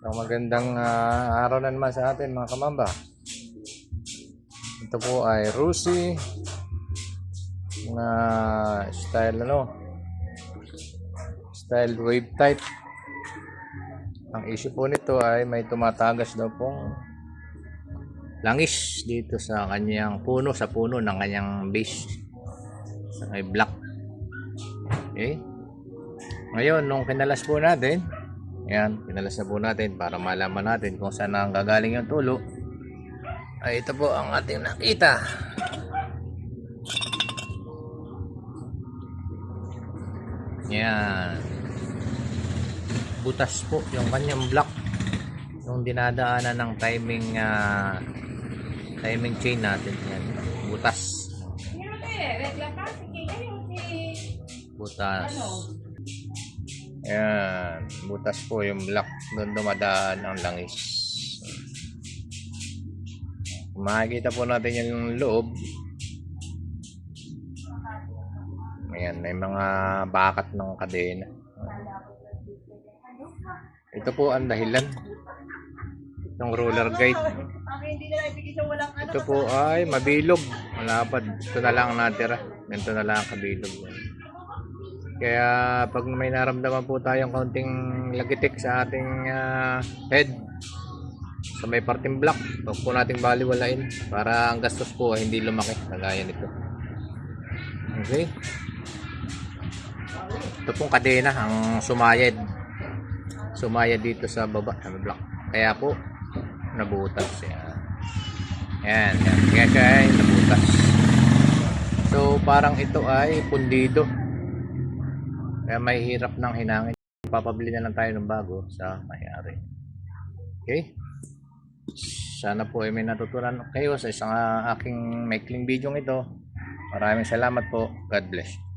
So, magandang ah, araw na naman sa atin mga kamamba. Ito po ay Rusi na style ano style wave type. Ang issue po nito ay may tumatagas daw pong langis dito sa kanyang puno, sa puno ng kanyang base. Sa may block. Okay? Ngayon, nung kinalas po natin, Ayan, pinalas na po natin para malaman natin kung saan ang gagaling yung tulo. Ay ito po ang ating nakita. Yan. Butas po yung kanyang block. Yung dinadaanan ng timing ah, timing chain natin. Yan. Butas. Butas. Ayan, butas po yung block. Doon dumadaan ang langis. Makikita po natin yung loob. Ayan, may mga bakat ng kadena. Ito po ang dahilan. Itong roller guide. Ito po ay mabilog. Malapad. Ito na lang ang natira. Ito na lang ang kabilog. Kaya pag may naramdaman po tayong kaunting lagitik sa ating ah, head, sa may parting block, huwag po nating baliwalain para ang gastos po ay hindi lumaki kagaya nito. Okay? Ito pong kadena ang sumayad. Sumayad dito sa baba ng block. Kaya po nabutas yan. Yan, yan. Kaya siya ay nabutas. So parang ito ay pundido. Kaya may hirap ng hinangin. Papabili na lang tayo ng bago sa mayari. Okay? Sana po ay may natutunan kayo sa isang ah, aking maikling video ito. Maraming salamat po. God bless.